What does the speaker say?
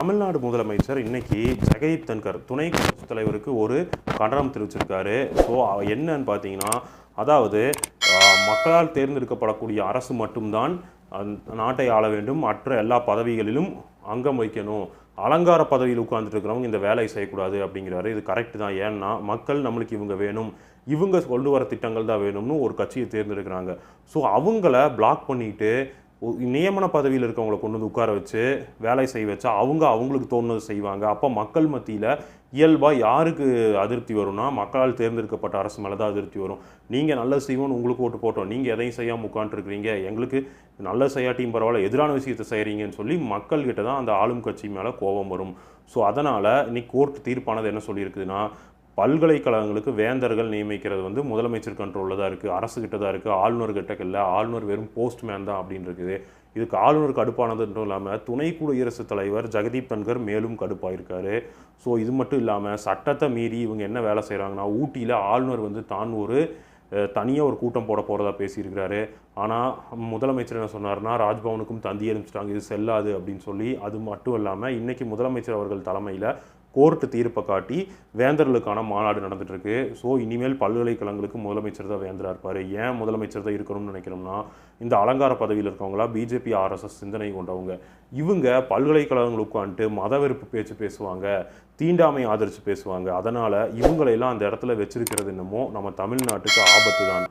தமிழ்நாடு முதலமைச்சர் இன்னைக்கு ஜெகதீப் தன்கர் துணை குடியரசுத் தலைவருக்கு ஒரு கண்டனம் தெரிவிச்சிருக்காரு. ஸோ என்னன்னு பார்த்தீங்கன்னா அதாவது மக்களால் தேர்ந்தெடுக்கப்படக்கூடிய அரசு மட்டும்தான் நாட்டை ஆள வேண்டும். மற்ற எல்லா பதவிகளிலும் அங்கம் வைக்கணும். அலங்கார பதவியில் உட்கார்ந்துட்டு இருக்கிறவங்க இந்த வேலையை செய்யக்கூடாது அப்படிங்கிறாரு. இது கரெக்ட் தான். ஏன்னா மக்கள் நம்மளுக்கு இவங்க வேணும். இவங்க கொண்டு வர திட்டங்கள் தான் வேணும்னு ஒரு கட்சியை தேர்ந்தெடுக்கிறாங்க. ஸோ அவங்கள பிளாக் பண்ணிட்டு நியமன பதவியில் இருக்கவங்களை கொண்டு வந்து உட்கார வச்சு வேலை செய்ய வச்சா அவங்க அவங்களுக்கு தோணுது செய்வாங்க. அப்போ மக்கள் மத்தியில் இயல்பாக யாருக்கு அதிருப்தி வரும்னா மக்களால் தேர்ந்தெடுக்கப்பட்ட அரசு மேலே தான் அதிருப்தி வரும். நீங்கள் நல்லது செய்வோம்னு உங்களுக்கு ஓட்டு போட்டோம். நீங்கள் எதையும் செய்யாமல் உட்காந்துருக்கிறீங்க எங்களுக்கு நல்ல செய்யாட்டியும் பரவாயில்ல எதிரான விஷயத்தை செய்கிறீங்கன்னு சொல்லி மக்கள்கிட்ட தான் அந்த ஆளும் கட்சி மேலே கோபம் வரும். ஸோ அதனால் இன்னைக்கு கோர்ட் தீர்ப்பானது என்ன சொல்லியிருக்குதுன்னா பல்கலைக்கழகங்களுக்கு வேந்தர்கள் நியமிக்கிறது வந்து முதலமைச்சர் கண்ட்ரோலில் தான் இருக்குது அரசுகிட்ட தான் இருக்குது ஆளுநர் கிட்ட இல்லை. ஆளுநர் வெறும் போஸ்ட்மேன் தான் அப்படின்னு இருக்குது. இதுக்கு ஆளுநர் கடுப்பானதுன்றும் இல்லாமல் துணை குடியரசுத் தலைவர் ஜெகதீப் தன்கர் மேலும் கடுப்பாயிருக்காரு. ஸோ இது மட்டும் இல்லாமல் சட்டத்தை மீறி இவங்க என்ன வேலை செய்கிறாங்கன்னா ஊட்டியில் ஆளுநர் வந்து தான் ஒரு தனியாக ஒரு கூட்டம் போட போகிறதா பேசியிருக்கிறாரு. ஆனால் முதலமைச்சர் என்ன சொன்னார்னா ராஜ்பவனுக்கும் தந்தி அனுப்பிச்சிட்டாங்க. இது செல்லாது அப்படின்னு சொல்லி. அது மட்டும் இல்லாமல் இன்றைக்கி முதலமைச்சர் அவர்கள் தலைமையில் கோர்ட்டு தீர்ப்பை காட்டி வேந்தர்களுக்கான மாநாடு நடந்துகிட்ருக்கு ஸோ இனிமேல் பல்கலைக்கழகங்களுக்கு முதலமைச்சர் தான் வேந்தராக இருப்பார். ஏன் முதலமைச்சர் தான் இருக்கணும்னு நினைக்கிறோம்னா இந்த அலங்கார பதவியில் இருக்கவங்களா பிஜேபி ஆர்எஸ்எஸ் சிந்தனை கொண்டவங்க. இவங்க பல்கலைக்கழகங்கள் உட்காந்துட்டு மத வெறுப்பு பேச்சு பேசுவாங்க தீண்டாமை ஆதரித்து பேசுவாங்க. அதனால் இவங்களையெல்லாம் அந்த இடத்துல வச்சிருக்கிறது என்னமோ நம்ம தமிழ்நாட்டுக்கு ஆபத்து தான்